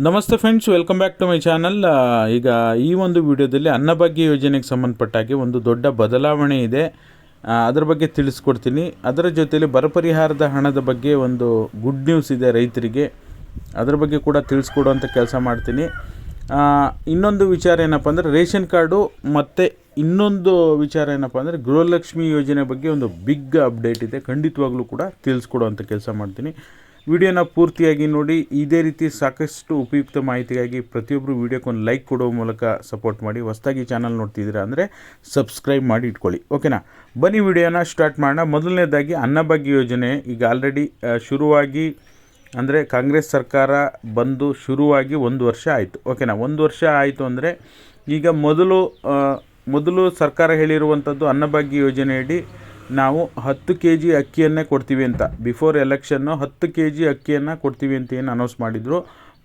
ನಮಸ್ತೆ friends welcome back to my channel ಈಗ ಈ ಒಂದು ವಿಡಿಯೋದಲ್ಲಿ ಅನ್ನಭಾಗ್ಯ ಯೋಜನೆಗೆ ಸಂಬಂಧಪಟ್ಟಾಗೆ ಒಂದು ದೊಡ್ಡ ಬದಲಾವಣೆ ಇದೆ. ಅದರ ಬಗ್ಗೆ ತಿಳಿಸ್ಕೊಡ್ತೀನಿ. ಅದರ ಜೊತೆಯಲ್ಲಿ ಬರ ಪರಿಹಾರದ ಹಣದ ಬಗ್ಗೆ ಒಂದು ಗುಡ್ ನ್ಯೂಸ್ ಇದೆ ರೈತರಿಗೆ. ಅದರ ಬಗ್ಗೆ ಕೂಡ ತಿಳಿಸ್ಕೊಡುವಂಥ ಕೆಲಸ ಮಾಡ್ತೀನಿ. ಇನ್ನೊಂದು ವಿಚಾರ ಏನಪ್ಪ ಅಂದರೆ ರೇಷನ್ ಕಾರ್ಡು ಮತ್ತು ಇನ್ನೊಂದು ವಿಚಾರ ಏನಪ್ಪ ಅಂದರೆ ಗೃಹಲಕ್ಷ್ಮಿ ಯೋಜನೆ ಬಗ್ಗೆ ಒಂದು ಬಿಗ್ ಅಪ್ಡೇಟ್ ಇದೆ. ಖಂಡಿತವಾಗ್ಲೂ ಕೂಡ ತಿಳಿಸ್ಕೊಡುವಂಥ ಕೆಲಸ ಮಾಡ್ತೀನಿ. ವಿಡಿಯೋನ ಪೂರ್ತಿಯಾಗಿ ನೋಡಿ, ಇದೇ ರೀತಿ ಸಾಕಷ್ಟು ಉಪಯುಕ್ತ ಮಾಹಿತಿಗಾಗಿ ಪ್ರತಿಯೊಬ್ಬರು ವಿಡಿಯೋಕ್ಕೊಂದು ಲೈಕ್ ಕೊಡೋ ಮೂಲಕ ಸಪೋರ್ಟ್ ಮಾಡಿ. ಹೊಸದಾಗಿ ಚಾನಲ್ ನೋಡ್ತಿದ್ದೀರಾ ಅಂದರೆ ಸಬ್ಸ್ಕ್ರೈಬ್ ಮಾಡಿ ಇಟ್ಕೊಳ್ಳಿ. ಓಕೆನಾ? ಬನ್ನಿ ವಿಡಿಯೋನ ಸ್ಟಾರ್ಟ್ ಮಾಡೋಣ. ಮೊದಲನೇದಾಗಿ ಅನ್ನಭಾಗ್ಯ ಯೋಜನೆ. ಈಗ ಆಲ್ರೆಡಿ ಶುರುವಾಗಿ ಅಂದರೆ ಕಾಂಗ್ರೆಸ್ ಸರ್ಕಾರ ಬಂದು ಶುರುವಾಗಿ ಒಂದು ವರ್ಷ ಆಯಿತು. ಓಕೆನಾ? ಒಂದು ವರ್ಷ ಆಯಿತು ಅಂದರೆ ಈಗ ಮೊದಲು ಮೊದಲು ಸರ್ಕಾರ ಹೇಳಿರುವಂಥದ್ದು ಅನ್ನಭಾಗ್ಯ ಯೋಜನೆಯಡಿ ನಾವು ಹತ್ತು ಕೆ ಜಿ ಅಕ್ಕಿಯನ್ನೇ ಕೊಡ್ತೀವಿ ಅಂತ. ಬಿಫೋರ್ ಎಲೆಕ್ಷನ್ನು ಹತ್ತು ಕೆ ಜಿ ಅಕ್ಕಿಯನ್ನು ಕೊಡ್ತೀವಿ ಅಂತ ಏನು ಅನೌನ್ಸ್ ಮಾಡಿದರು.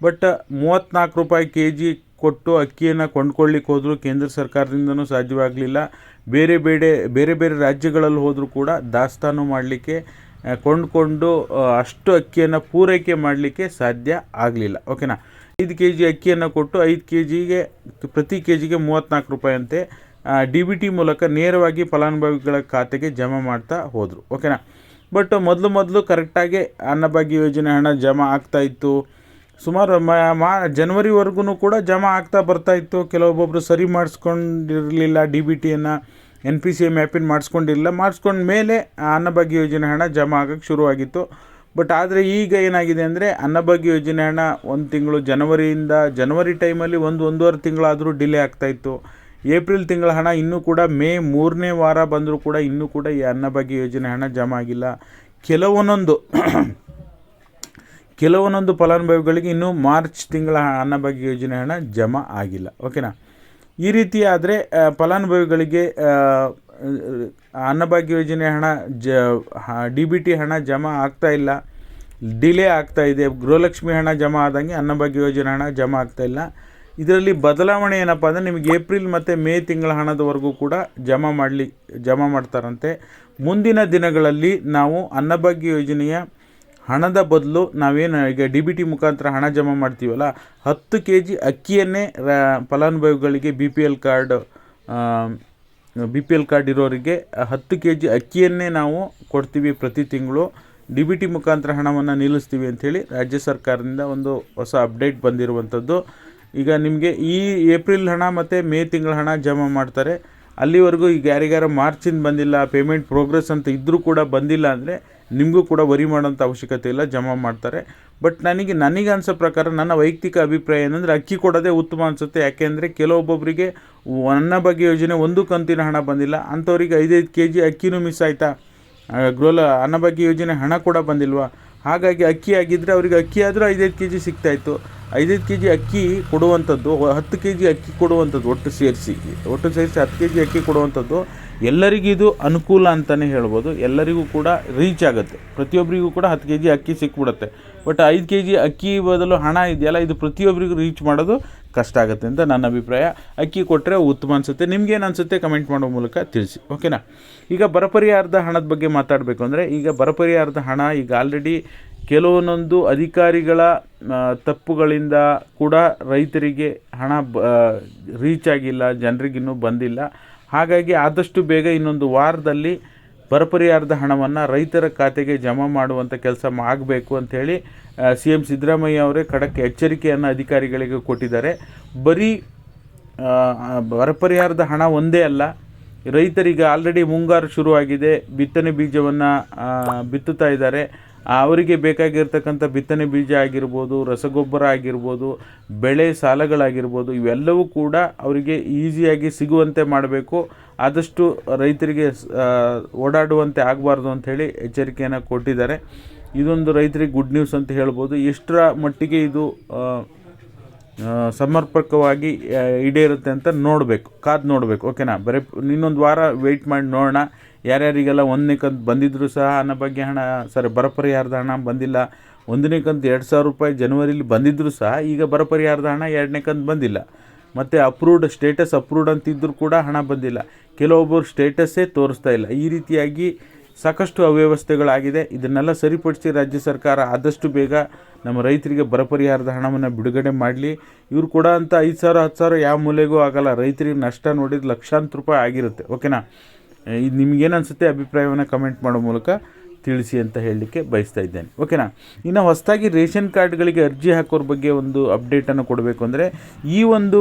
ಬಟ್ ಮೂವತ್ತ್ನಾಲ್ಕು ರೂಪಾಯಿ ಕೆ ಜಿ ಕೊಟ್ಟು ಅಕ್ಕಿಯನ್ನು ಕೊಂಡ್ಕೊಳ್ಳಿಕ್ಕೆ ಹೋದರೂ ಕೇಂದ್ರ ಸರ್ಕಾರದಿಂದನೂ ಸಾಧ್ಯವಾಗಲಿಲ್ಲ. ಬೇರೆ ಬೇರೆ ಬೇರೆ ಬೇರೆ ರಾಜ್ಯಗಳಲ್ಲಿ ಹೋದರೂ ಕೂಡ ದಾಸ್ತಾನು ಮಾಡಲಿಕ್ಕೆ ಕೊಂಡ್ಕೊಂಡು ಅಷ್ಟು ಅಕ್ಕಿಯನ್ನು ಪೂರೈಕೆ ಮಾಡಲಿಕ್ಕೆ ಸಾಧ್ಯ ಆಗಲಿಲ್ಲ. ಓಕೆನಾ ಐದು ಕೆ ಜಿ ಅಕ್ಕಿಯನ್ನು ಕೊಟ್ಟು ಐದು ಕೆ ಜಿಗೆ ಪ್ರತಿ ಕೆ ಜಿಗೆ ಮೂವತ್ತ್ನಾಲ್ಕು ರೂಪಾಯಿ ಅಂತೆ. ಡಿ ಬಿ ಟಿ ಮೂಲಕ ನೇರವಾಗಿ ಫಲಾನುಭವಿಗಳ ಖಾತೆಗೆ ಜಮಾ ಮಾಡ್ತಾ ಹೋದರು, ಓಕೆನಾ? ಬಟ್ ಮೊದಲು ಮೊದಲು ಕರೆಕ್ಟಾಗಿ ಅನ್ನಭಾಗ್ಯ ಯೋಜನೆ ಹಣ ಜಮಾ ಆಗ್ತಾ ಇತ್ತು. ಸುಮಾರು ಮ ಜನವರಿವರೆಗೂ ಕೂಡ ಜಮಾ ಆಗ್ತಾ ಬರ್ತಾ ಇತ್ತು. ಕೆಲವೊಬ್ಬೊಬ್ಬರು ಸರಿ ಮಾಡಿಸ್ಕೊಂಡಿರಲಿಲ್ಲ ಡಿ ಬಿ ಟಿಯನ್ನು ಎನ್ ಪಿ ಸಿ ಮ್ಯಾಪಿನ್ ಮಾಡಿಸ್ಕೊಂಡಿರಲಿಲ್ಲ. ಮಾಡಿಸ್ಕೊಂಡ ಮೇಲೆ ಅನ್ನಭಾಗ್ಯ ಯೋಜನೆ ಹಣ ಜಮಾ ಆಗೋಕ್ಕೆ ಶುರುವಾಗಿತ್ತು. ಬಟ್ ಆದರೆ ಈಗ ಏನಾಗಿದೆ ಅಂದರೆ ಅನ್ನಭಾಗ್ಯ ಯೋಜನೆ ಹಣ ಒಂದು ತಿಂಗಳು ಜನವರಿಯಿಂದ, ಜನವರಿ ಟೈಮಲ್ಲಿ ಒಂದು, ಒಂದೂವರೆ ತಿಂಗಳಾದರೂ ಡಿಲೇ ಆಗ್ತಾಯಿತ್ತು ಏಪ್ರಿಲ್ ತಿಂಗಳ ಹಣ ಇನ್ನೂ ಕೂಡ ಮೇ ಮೂರನೇ ವಾರ ಬಂದರೂ ಕೂಡ ಇನ್ನೂ ಕೂಡ ಈ ಅನ್ನಭಾಗ್ಯ ಯೋಜನೆ ಹಣ ಜಮಾ ಆಗಿಲ್ಲ. ಕೆಲವೊಂದೊಂದು ಕೆಲವೊಂದೊಂದು ಫಲಾನುಭವಿಗಳಿಗೆ ಇನ್ನೂ ಮಾರ್ಚ್ ತಿಂಗಳ ಅನ್ನಭಾಗ್ಯ ಯೋಜನೆ ಹಣ ಜಮಾ ಆಗಿಲ್ಲ. ಓಕೆನಾ? ಈ ರೀತಿ ಆದರೆ ಫಲಾನುಭವಿಗಳಿಗೆ ಅನ್ನಭಾಗ್ಯ ಯೋಜನೆ ಹಣ ಜ ಡಿ ಬಿ ಟಿ ಹಣ ಜಮಾ ಆಗ್ತಾ ಇಲ್ಲ. ಡಿಲೇ ಆಗ್ತಾ ಇದೆ. ಗೃಹಲಕ್ಷ್ಮಿ ಹಣ ಜಮಾ ಆದಂಗೆ ಅನ್ನಭಾಗ್ಯ ಯೋಜನೆ ಹಣ ಜಮಾ ಆಗ್ತಾ ಇಲ್ಲ. ಇದರಲ್ಲಿ ಬದಲಾವಣೆ ಏನಪ್ಪ ಅಂದರೆ ನಿಮಗೆ ಏಪ್ರಿಲ್ ಮತ್ತು ಮೇ ತಿಂಗಳ ಹಣದವರೆಗೂ ಕೂಡ ಜಮಾ ಮಾಡಲಿ, ಜಮಾ ಮಾಡ್ತಾರಂತೆ. ಮುಂದಿನ ದಿನಗಳಲ್ಲಿ ನಾವು ಅನ್ನಭಾಗ್ಯ ಯೋಜನೆಯ ಹಣದ ಬದಲು ನಾವೇನು ಈಗ ಡಿ ಬಿ ಟಿ ಮುಖಾಂತರ ಹಣ ಜಮಾ ಮಾಡ್ತೀವಲ್ಲ, ಹತ್ತು ಕೆ ಜಿ ಅಕ್ಕಿಯನ್ನೇ ರ- ಫಲಾನುಭವಿಗಳಿಗೆ B P L card B P L card ಇರೋರಿಗೆ ಹತ್ತು ಕೆ ಜಿ ಅಕ್ಕಿಯನ್ನೇ ನಾವು ಕೊಡ್ತೀವಿ ಪ್ರತಿ ತಿಂಗಳು. ಡಿ ಬಿ ಟಿ ಮುಖಾಂತರ ಹಣವನ್ನು ನಿಲ್ಲಿಸ್ತೀವಿ ಅಂಥೇಳಿ ರಾಜ್ಯ ಸರ್ಕಾರದಿಂದ ಒಂದು ಹೊಸ ಅಪ್ಡೇಟ್ ಬಂದಿರುವಂಥದ್ದು. ಈಗ ನಿಮಗೆ ಈ ಏಪ್ರಿಲ್ ಹಣ ಮತ್ತು ಮೇ ತಿಂಗಳ ಹಣ ಜಮಾ ಮಾಡ್ತಾರೆ. ಅಲ್ಲಿವರೆಗೂ ಈಗ ಯಾರಿಗಾರ ಮಾರ್ಚಿಂದ ಬಂದಿಲ್ಲ, ಪೇಮೆಂಟ್ ಪ್ರೋಗ್ರೆಸ್ ಅಂತ ಇದ್ದರೂ ಕೂಡ ಬಂದಿಲ್ಲ ಅಂದರೆ ನಿಮಗೂ ಕೂಡ ವರಿ ಮಾಡೋಂಥ ಅವಶ್ಯಕತೆ ಇಲ್ಲ, ಜಮಾ ಮಾಡ್ತಾರೆ. ಬಟ್ ನನಗೆ ನನಗೆ ಅನ್ಸೋ ಪ್ರಕಾರ ನನ್ನ ವೈಯಕ್ತಿಕ ಅಭಿಪ್ರಾಯ ಏನಂದರೆ ಅಕ್ಕಿ ಕೊಡೋದೇ ಉತ್ತಮ ಅನಿಸುತ್ತೆ. ಯಾಕೆಂದರೆ ಕೆಲವೊಬ್ಬೊಬ್ಬರಿಗೆ ಅನ್ನಭಾಗ್ಯ ಯೋಜನೆ ಒಂದು ಕಂತಿನ ಹಣ ಬಂದಿಲ್ಲ. ಅಂಥವ್ರಿಗೆ ಐದೈದು ಕೆ ಜಿ ಅಕ್ಕಿನೂ ಮಿಸ್ ಆಯಿತಾ? ಅನ್ನ ಅನ್ನಭಾಗ್ಯ ಯೋಜನೆ ಹಣ ಕೂಡ ಬಂದಿಲ್ವಾ? ಹಾಗಾಗಿ ಅಕ್ಕಿ ಆಗಿದ್ದರೆ ಅವರಿಗೆ ಅಕ್ಕಿ ಆದರೂ ಐದೈದು ಕೆ ಜಿ ಸಿಗ್ತಾಯಿತ್ತು ಐದೈದು ಕೆ ಜಿ ಅಕ್ಕಿ ಕೊಡುವಂಥದ್ದು ಹತ್ತು ಕೆ ಜಿ ಅಕ್ಕಿ ಕೊಡುವಂಥದ್ದು ಒಟ್ಟು ಸೇರಿಸಿ. ಒಟ್ಟು ಸೇರಿಸಿ ಹತ್ತು ಕೆ ಜಿ ಅಕ್ಕಿ ಕೊಡುವಂಥದ್ದು, ಎಲ್ಲರಿಗೂ ಇದು ಅನುಕೂಲ ಅಂತಲೇ ಹೇಳ್ಬೋದು. ಎಲ್ಲರಿಗೂ ಕೂಡ ರೀಚ್ ಆಗುತ್ತೆ. ಪ್ರತಿಯೊಬ್ಬರಿಗೂ ಕೂಡ ಹತ್ತು ಕೆ ಜಿ ಅಕ್ಕಿ ಸಿಕ್ಬಿಡುತ್ತೆ. ಬಟ್ ಐದು ಕೆ ಜಿ ಅಕ್ಕಿ ಬದಲು ಹಣ ಇದೆಯಲ್ಲ, ಇದು ಪ್ರತಿಯೊಬ್ಬರಿಗೂ ರೀಚ್ ಮಾಡೋದು ಕಷ್ಟ ಆಗುತ್ತೆ ಅಂತ ನನ್ನ ಅಭಿಪ್ರಾಯ. ಅಕ್ಕಿ ಕೊಟ್ಟರೆ ಉತ್ತಮ ಅನಿಸುತ್ತೆ. ನಿಮ್ಗೇನು ಅನಿಸುತ್ತೆ ಕಮೆಂಟ್ ಮಾಡೋ ಮೂಲಕ ತಿಳಿಸಿ. ಓಕೆನಾ ಈಗ ಬರಪರಿಹಾರದ ಹಣದ ಬಗ್ಗೆ ಮಾತಾಡಬೇಕು ಅಂದರೆ, ಈಗ ಬರಪರಿಹಾರದ ಹಣ ಈಗ ಆಲ್ರೆಡಿ ಕೆಲವೊಂದೊಂದು ಅಧಿಕಾರಿಗಳ ತಪ್ಪುಗಳಿಂದ ಕೂಡ ರೈತರಿಗೆ ಹಣ ಬ ರೀಚ್ ಆಗಿಲ್ಲ ಜನರಿಗಿನ್ನೂ ಬಂದಿಲ್ಲ. ಹಾಗಾಗಿ ಆದಷ್ಟು ಬೇಗ ಇನ್ನೊಂದು ವಾರದಲ್ಲಿ ಬರಪರಿಹಾರದ ಹಣವನ್ನು ರೈತರ ಖಾತೆಗೆ ಜಮಾ ಮಾಡುವಂಥ ಕೆಲಸ ಆಗಬೇಕು ಅಂಥೇಳಿ ಸಿ ಎಂ ಸಿದ್ದರಾಮಯ್ಯ ಅವರೇ ಖಡಕ್ ಎಚ್ಚರಿಕೆಯನ್ನು ಅಧಿಕಾರಿಗಳಿಗೆ ಕೊಟ್ಟಿದ್ದಾರೆ. ಬರೀ ಬರಪರಿಹಾರದ ಬರ ಪರಿಹಾರದ ಹಣ ಒಂದೇ ಅಲ್ಲ, ರೈತರಿಗೆ ಆಲ್ರೆಡಿ ಮುಂಗಾರು ಶುರುವಾಗಿದೆ, ಬಿತ್ತನೆ ಬೀಜವನ್ನು ಬಿತ್ತುತ್ತಾ ಇದ್ದಾರೆ. ಅವರಿಗೆ ಬೇಕಾಗಿರ್ತಕ್ಕಂಥ ಬಿತ್ತನೆ ಬೀಜ ಆಗಿರ್ಬೋದು, ರಸಗೊಬ್ಬರ ಆಗಿರ್ಬೋದು, ಬೆಳೆ ಸಾಲಗಳಾಗಿರ್ಬೋದು, ಇವೆಲ್ಲವೂ ಕೂಡ ಅವರಿಗೆ ಈಸಿಯಾಗಿ ಸಿಗುವಂತೆ ಮಾಡಬೇಕು. ಆದಷ್ಟು ರೈತರಿಗೆ ಓಡಾಡುವಂತೆ ಆಗಬಾರ್ದು ಅಂಥೇಳಿ ಎಚ್ಚರಿಕೆಯನ್ನು ಕೊಟ್ಟಿದ್ದಾರೆ. ಇದೊಂದು ರೈತರಿಗೆ ಗುಡ್ ನ್ಯೂಸ್ ಅಂತ ಹೇಳ್ಬೋದು. ಎಷ್ಟರ ಮಟ್ಟಿಗೆ ಇದು ಸಮರ್ಪಕವಾಗಿ ಈಡೇರುತ್ತೆ ಅಂತ ನೋಡಬೇಕು, ಕಾದು ನೋಡಬೇಕು, ಓಕೆನಾ? ಬರೀ ಇನ್ನೊಂದು ವಾರ ವೆಯ್ಟ್ ಮಾಡಿ ನೋಡೋಣ. ಯಾರ್ಯಾರಿಗೆಲ್ಲ ಒಂದನೇ ಕಂತು ಬಂದಿದ್ದರೂ ಸಹ ಅನ್ನೋ ಬಗ್ಗೆ ಹಣ ಸಾರಿ ಬರ ಪರಿಹಾರದ ಹಣ ಬಂದಿಲ್ಲ. ಒಂದನೇ ಕಂತು ಎರಡು ಸಾವಿರ ರೂಪಾಯಿ ಜನವರಿಲಿ ಬಂದಿದ್ದರೂ ಸಹ ಈಗ ಬರ ಪರಿಹಾರದ ಹಣ ಎರಡನೇ ಕಂತು ಬಂದಿಲ್ಲ. ಮತ್ತು ಅಪ್ರೂವ್ಡ್ ಸ್ಟೇಟಸ್ ಅಪ್ರೂವ್ಡ್ ಅಂತಿದ್ದರೂ ಕೂಡ ಹಣ ಬಂದಿಲ್ಲ. ಕೆಲವೊಬ್ಬರು ಸ್ಟೇಟಸ್ಸೇ ತೋರಿಸ್ತಾ ಇಲ್ಲ. ಈ ರೀತಿಯಾಗಿ ಸಾಕಷ್ಟು ಅವ್ಯವಸ್ಥೆಗಳಾಗಿದೆ. ಇದನ್ನೆಲ್ಲ ಸರಿಪಡಿಸಿ ರಾಜ್ಯ ಸರ್ಕಾರ ಆದಷ್ಟು ಬೇಗ ನಮ್ಮ ರೈತರಿಗೆ ಬರ ಪರಿಹಾರದ ಹಣವನ್ನು ಬಿಡುಗಡೆ ಮಾಡಲಿ. ಇವ್ರು ಕೂಡ ಅಂತ ಐದು ಸಾವಿರ ಹತ್ತು ಸಾವಿರ ಯಾವ ಮೂಲೆಗೂ ಆಗಲ್ಲ. ರೈತರಿಗೆ ನಷ್ಟ ನೋಡಿದ ಲಕ್ಷಾಂತರ ರೂಪಾಯಿ ಆಗಿರುತ್ತೆ. ಓಕೆನಾ? ಇದು ನಿಮ್ಗೇನು ಅನಿಸುತ್ತೆ? ಅಭಿಪ್ರಾಯವನ್ನು ಕಮೆಂಟ್ ಮಾಡೋ ಮೂಲಕ ತಿಳಿಸಿ ಅಂತ ಹೇಳಲಿಕ್ಕೆ ಬಯಸ್ತಾ ಇದ್ದೇನೆ. ಓಕೆನಾ? ಇನ್ನು ಹೊಸದಾಗಿ ರೇಷನ್ ಕಾರ್ಡ್ಗಳಿಗೆ ಅರ್ಜಿ ಹಾಕೋರ ಬಗ್ಗೆ ಒಂದು ಅಪ್ಡೇಟನ್ನು ಕೊಡಬೇಕು ಅಂದರೆ ಈ ಒಂದು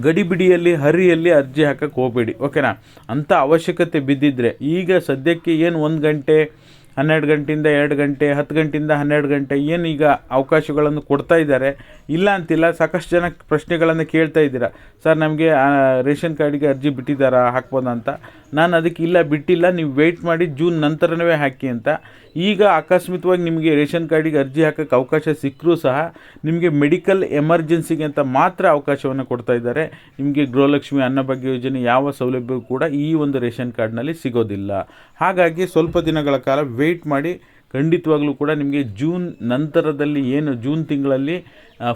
ಗಡಿಬಿಡಿಯಲ್ಲಿ ಹರಿಯಲ್ಲಿ ಅರ್ಜಿ ಹಾಕಕ್ಕೆ ಹೋಗಬೇಡಿ ಓಕೆನಾ ಅಂಥ ಅವಶ್ಯಕತೆ ಬಿದ್ದಿದ್ರೆ ಈಗ ಸದ್ಯಕ್ಕೆ ಏನು ಒಂದು ಗಂಟೆ ಹನ್ನೆರಡು ಗಂಟೆಯಿಂದ ಎರಡು ಗಂಟೆ, ಹತ್ತು ಗಂಟೆಯಿಂದ ಹನ್ನೆರಡು ಗಂಟೆ ಏನು ಈಗ ಅವಕಾಶಗಳನ್ನು ಕೊಡ್ತಾ ಇದ್ದಾರೆ. ಇಲ್ಲ ಅಂತಿಲ್ಲ, ಸಾಕಷ್ಟು ಜನ ಪ್ರಶ್ನೆಗಳನ್ನು ಕೇಳ್ತಾ ಇದ್ದೀರಾ. ಸರ್, ನಮಗೆ ರೇಷನ್ ಕಾರ್ಡಿಗೆ ಅರ್ಜಿ ಬಿಟ್ಟಿದ್ದಾರಾ, ಹಾಕ್ಬೋದಾ ಅಂತ. ನಾನು ಅದಕ್ಕೆ ಇಲ್ಲ, ಬಿಟ್ಟಿಲ್ಲ, ನೀವು ವೆಯ್ಟ್ ಮಾಡಿ ಜೂನ್ ನಂತರವೇ ಹಾಕಿ ಅಂತ. ಈಗ ಆಕಸ್ಮಿಕವಾಗಿ ನಿಮಗೆ ರೇಷನ್ ಕಾರ್ಡಿಗೆ ಅರ್ಜಿ ಹಾಕೋಕ್ಕೆ ಅವಕಾಶ ಸಿಕ್ಕರೂ ಸಹ ನಿಮಗೆ ಮೆಡಿಕಲ್ ಎಮರ್ಜೆನ್ಸಿಗೆ ಅಂತ ಮಾತ್ರ ಅವಕಾಶವನ್ನು ಕೊಡ್ತಾ ಇದ್ದಾರೆ. ನಿಮಗೆ ಗೃಹಲಕ್ಷ್ಮಿ ಅನ್ನಭಾಗ್ಯ ಯೋಜನೆ ಯಾವ ಸೌಲಭ್ಯವೂ ಕೂಡ ಈ ಒಂದು ರೇಷನ್ ಕಾರ್ಡ್ನಲ್ಲಿ ಸಿಗೋದಿಲ್ಲ. ಹಾಗಾಗಿ ಸ್ವಲ್ಪ ದಿನಗಳ ಕಾಲ ವೆಯ್ಟ್ ಮಾಡಿ ಖಂಡಿತವಾಗಲೂ ಕೂಡ ನಿಮಗೆ ಜೂನ್ ನಂತರದಲ್ಲಿ ಏನು ಜೂನ್ ತಿಂಗಳಲ್ಲಿ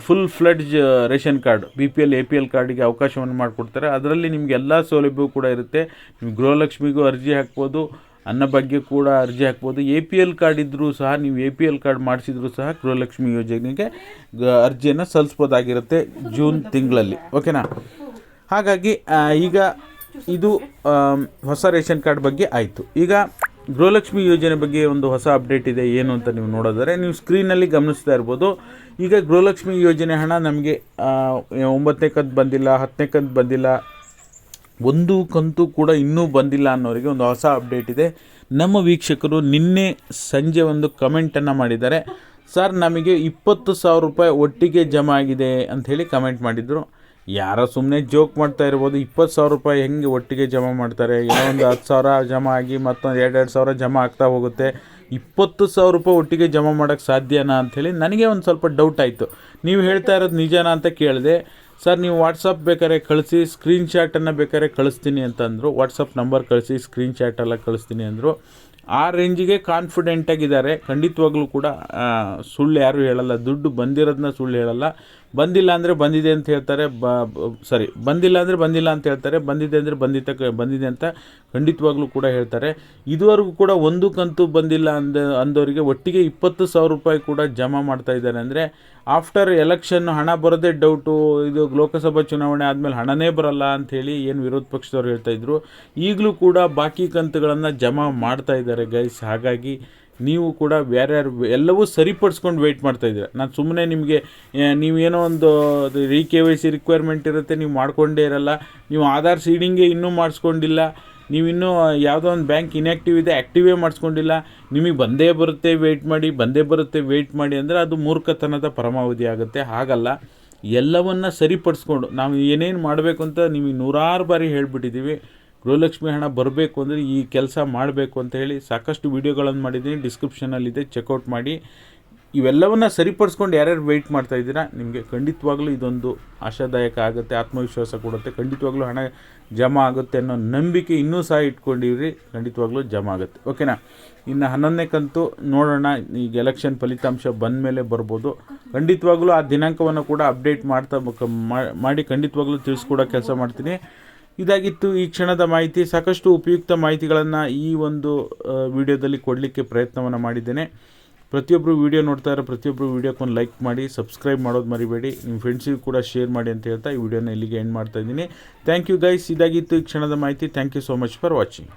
full fledged ration card B P L A P L ಕಾರ್ಡಿಗೆ ಅವಕಾಶವನ್ನು ಮಾಡಿಕೊಡ್ತಾರೆ. ಅದರಲ್ಲಿ ನಿಮಗೆ ಎಲ್ಲ ಸೌಲಭ್ಯವೂ ಕೂಡ ಇರುತ್ತೆ. ನೀವು ಗೃಹಲಕ್ಷ್ಮಿಗೂ ಅರ್ಜಿ ಹಾಕ್ಬೋದು ಅನ್ನ ಬಗ್ಗೆ ಕೂಡ ಅರ್ಜಿ ಹಾಕ್ಬೋದು. ಎ ಪಿ ಎಲ್ ಕಾರ್ಡ್ ಇದ್ದರೂ ಸಹ, ನೀವು ಎ ಪಿ ಎಲ್ ಕಾರ್ಡ್ ಮಾಡಿಸಿದ್ರೂ ಸಹ ಗೃಹಲಕ್ಷ್ಮಿ ಯೋಜನೆಗೆ ಅರ್ಜಿಯನ್ನು ಸಲ್ಲಿಸ್ಬೋದಾಗಿರುತ್ತೆ ಜೂನ್ ತಿಂಗಳಲ್ಲಿ. ಓಕೆನಾ ಹಾಗಾಗಿ ಈಗ ಇದು ಹೊಸ ರೇಷನ್ ಕಾರ್ಡ್ ಬಗ್ಗೆ ಆಯಿತು. ಈಗ ಗೃಹಲಕ್ಷ್ಮಿ ಯೋಜನೆ ಬಗ್ಗೆ ಒಂದು ಹೊಸ ಅಪ್ಡೇಟ್ ಇದೆ, ಏನು ಅಂತ ನೀವು ನೋಡೋದಾದರೆ, ನೀವು ಸ್ಕ್ರೀನಲ್ಲಿ ಗಮನಿಸ್ತಾ ಇರ್ಬೋದು. ಈಗ ಗೃಹಲಕ್ಷ್ಮಿ ಯೋಜನೆ ಹಣ ನಮಗೆ ಒಂಬತ್ತನೇ ಕಂತು ಬಂದಿಲ್ಲ, ಹತ್ತನೇ ಕಂತು ಬಂದಿಲ್ಲ, ಒಂದು ಕಂತು ಕೂಡ ಇನ್ನೂ ಬಂದಿಲ್ಲ ಅನ್ನೋರಿಗೆ ಒಂದು ಹೊಸ ಅಪ್ಡೇಟ್ ಇದೆ. ನಮ್ಮ ವೀಕ್ಷಕರು ನಿನ್ನೆ ಸಂಜೆ ಒಂದು ಕಮೆಂಟನ್ನು ಮಾಡಿದ್ದಾರೆ. ಸರ್, ನಮಗೆ ಇಪ್ಪತ್ತು ಸಾವಿರ ರೂಪಾಯಿ ಒಟ್ಟಿಗೆ ಜಮಾ ಆಗಿದೆ ಅಂಥೇಳಿ ಕಮೆಂಟ್ ಮಾಡಿದರು. ಯಾರೋ ಸುಮ್ಮನೆ ಜೋಕ್ ಮಾಡ್ತಾ ಇರ್ಬೋದು. ಇಪ್ಪತ್ತು ಸಾವಿರ ರೂಪಾಯಿ ಹೆಂಗೆ ಒಟ್ಟಿಗೆ ಜಮಾ ಮಾಡ್ತಾರೆ? ಏನೋ ಒಂದು ಹತ್ತು ಸಾವಿರ ಜಮಾ ಆಗಿ ಮತ್ತೊಂದು ಎರಡೆರಡು ಸಾವಿರ ಜಮಾ ಆಗ್ತಾ ಹೋಗುತ್ತೆ. ಇಪ್ಪತ್ತು ಸಾವಿರ ರೂಪಾಯಿ ಒಟ್ಟಿಗೆ ಜಮಾ ಮಾಡೋಕ್ಕೆ ಸಾಧ್ಯನಾ ಅಂಥೇಳಿ ನನಗೆ ಒಂದು ಸ್ವಲ್ಪ ಡೌಟ್ ಆಯಿತು. ನೀವು ಹೇಳ್ತಾ ಇರೋದು ನಿಜನಾ ಅಂತ ಕೇಳಿದೆ, ಸರ್, ನೀವು ವಾಟ್ಸಪ್ ಬೇಕಾದ್ರೆ ಕಳಿಸಿ ಸ್ಕ್ರೀನ್ ಶಾಟನ್ನು ಬೇಕಾದ್ರೆ ಕಳಿಸ್ತೀನಿ ಅಂತಂದರು. ವಾಟ್ಸಪ್ ನಂಬರ್ ಕಳಿಸಿ ಸ್ಕ್ರೀನ್ ಶಾಟ್ ಎಲ್ಲ ಕಳಿಸ್ತೀನಿ ಅಂದರು. ಆ ರೇಂಜಿಗೆ ಕಾನ್ಫಿಡೆಂಟಾಗಿದ್ದಾರೆ ಖಂಡಿತವಾಗ್ಲೂ ಕೂಡ ಸುಳ್ಳು ಯಾರೂ ಹೇಳಲ್ಲ. ದುಡ್ಡು ಬಂದಿರೋದನ್ನ ಸುಳ್ಳು ಹೇಳಲ್ಲ. ಬಂದಿಲ್ಲ ಅಂದರೆ ಬಂದಿದೆ ಅಂತ ಹೇಳ್ತಾರೆ, ಬ ಸಾರಿ ಬಂದಿಲ್ಲ ಅಂದರೆ ಬಂದಿಲ್ಲ ಅಂತ ಹೇಳ್ತಾರೆ, ಬಂದಿದೆ ಅಂದರೆ ಬಂದಿತ ಬಂದಿದೆ ಅಂತ ಖಂಡಿತವಾಗ್ಲೂ ಕೂಡ ಹೇಳ್ತಾರೆ. ಇದುವರೆಗೂ ಕೂಡ ಒಂದು ಕಂತು ಬಂದಿಲ್ಲ ಅಂದ, ಅಂದವರಿಗೆ ಒಟ್ಟಿಗೆ ಇಪ್ಪತ್ತು ಸಾವಿರ ರೂಪಾಯಿ ಕೂಡ ಜಮಾ ಮಾಡ್ತಾ ಇದ್ದಾರೆ ಅಂದರೆ ಆಫ್ಟರ್ ಎಲೆಕ್ಷನ್ ಹಣ ಬರೋದೇ ಡೌಟು, ಇದು ಲೋಕಸಭಾ ಚುನಾವಣೆ ಆದಮೇಲೆ ಹಣನೇ ಬರಲ್ಲ ಅಂಥೇಳಿ ಏನು ವಿರೋಧ ಪಕ್ಷದವ್ರು ಹೇಳ್ತಾ ಇದ್ರು. ಈಗಲೂ ಕೂಡ ಬಾಕಿ ಕಂತುಗಳನ್ನು ಜಮಾ ಮಾಡ್ತಾ ಇದ್ದಾರೆ ಗೈಸ್ ಹಾಗಾಗಿ ನೀವು ಕೂಡ ಬೇರೆ ಯಾರು ಎಲ್ಲವೂ ಸರಿಪಡಿಸ್ಕೊಂಡು ವೆಯ್ಟ್ ಮಾಡ್ತಾ ಇದ್ದೀರಾ. ನಾನು ಸುಮ್ಮನೆ ನಿಮಗೆ ನೀವೇನೋ ಒಂದು ರಿ ಕೆ ವೈ ಸಿ ರಿಕ್ವೈರ್ಮೆಂಟ್ ಇರುತ್ತೆ, ನೀವು ಮಾಡ್ಕೊಂಡೇ ಇರಲ್ಲ. ನೀವು ಆಧಾರ್ ಸೀಡಿಂಗೇ ಇನ್ನೂ ಮಾಡಿಸ್ಕೊಂಡಿಲ್ಲ. ನೀವಿನ್ನೂ ಯಾವುದೋ ಒಂದು ಬ್ಯಾಂಕ್ ಇನ್ಯಾಕ್ಟಿವ್ ಇದೆ ಆ್ಯಕ್ಟಿವೇ ಮಾಡಿಸ್ಕೊಂಡಿಲ್ಲ. ನಿಮಗೆ ಬಂದೇ ಬರುತ್ತೆ ವೆಯ್ಟ್ ಮಾಡಿ, ಬಂದೇ ಬರುತ್ತೆ ವೆಯ್ಟ್ ಮಾಡಿ ಅಂದರೆ ಅದು ಮೂರ್ಖತನದ ಪರಮಾವಧಿ ಆಗುತ್ತೆ. ಹಾಗಲ್ಲ. ಎಲ್ಲವನ್ನು ಸರಿಪಡಿಸ್ಕೊಂಡು, ನಾವು ಏನೇನು ಮಾಡಬೇಕು ಅಂತ ನಿಮಗೆ ನೂರಾರು ಬಾರಿ ಹೇಳಿಬಿಟ್ಟಿದ್ದೀವಿ ಗೃಹಲಕ್ಷ್ಮಿ ಹಣ ಬರಬೇಕು ಅಂದರೆ ಈ ಕೆಲಸ ಮಾಡಬೇಕು ಅಂತ ಹೇಳಿ ಸಾಕಷ್ಟು ವೀಡಿಯೋಗಳನ್ನು ಮಾಡಿದ್ದೀನಿ. ಡಿಸ್ಕ್ರಿಪ್ಷನಲ್ಲಿದೆ ಚೆಕ್ಔಟ್ ಮಾಡಿ. ಇವೆಲ್ಲವನ್ನು ಸರಿಪಡಿಸ್ಕೊಂಡು ಯಾರ್ಯಾರು ವೆಯ್ಟ್ ಮಾಡ್ತಾ ಇದ್ದೀರಾ, ನಿಮಗೆ ಖಂಡಿತವಾಗ್ಲೂ ಇದೊಂದು ಆಶಾದಾಯಕ ಆಗುತ್ತೆ, ಆತ್ಮವಿಶ್ವಾಸ ಕೊಡುತ್ತೆ. ಖಂಡಿತವಾಗ್ಲೂ ಹಣ ಜಮಾ ಆಗುತ್ತೆ ಅನ್ನೋ ನಂಬಿಕೆ ಇನ್ನೂ ಸಹ ಇಟ್ಕೊಂಡಿವ್ರಿ ಖಂಡಿತವಾಗ್ಲೂ ಜಮಾ ಆಗುತ್ತೆ. ಓಕೆನಾ ಇನ್ನು ಹನ್ನೊಂದನೇ ಕಂತು ನೋಡೋಣ. ಈಗ ಎಲೆಕ್ಷನ್ ಫಲಿತಾಂಶ ಬಂದ ಮೇಲೆ ಬರ್ಬೋದು. ಖಂಡಿತವಾಗ್ಲೂ ಆ ದಿನಾಂಕವನ್ನು ಕೂಡ ಅಪ್ಡೇಟ್ ಮಾಡ್ತಾ ಮಾಡಿ ಖಂಡಿತವಾಗ್ಲೂ ತಿಳಿಸ್ಕೊಡೋ ಕೆಲಸ ಮಾಡ್ತೀನಿ. ಇದಾಗಿತ್ತು ಈ ಕ್ಷಣದ ಮಾಹಿತಿ. ಸಾಕಷ್ಟು ಉಪಯುಕ್ತ ಮಾಹಿತಿಗಳನ್ನು ಈ ಒಂದು ವಿಡಿಯೋದಲ್ಲಿ ಕೊಡಲಿಕ್ಕೆ ಪ್ರಯತ್ನವನ್ನು ಮಾಡಿದ್ದೇನೆ. ಪ್ರತಿಯೊಬ್ಬರು ವಿಡಿಯೋ ನೋಡ್ತಾ ಇರೋ ಪ್ರತಿಯೊಬ್ಬರು ವಿಡಿಯೋಕ್ಕೊಂದು ಲೈಕ್ ಮಾಡಿ, ಸಬ್ಸ್ಕ್ರೈಬ್ ಮಾಡೋದು ಮರಿಬೇಡಿ. ನಿಮ್ಮ ಫ್ರೆಂಡ್ಸಿಗೂ ಕೂಡ ಶೇರ್ ಮಾಡಿ ಅಂತ ಹೇಳ್ತಾ ಈ ವಿಡಿಯೋನ ಇಲ್ಲಿಗೆ ಎಂಡ್ ಮಾಡ್ತಾ ಇದ್ದೀನಿ. Thank you guys. ಇದಾಗಿತ್ತು ಈ ಕ್ಷಣದ ಮಾಹಿತಿ. Thank you so much for watching.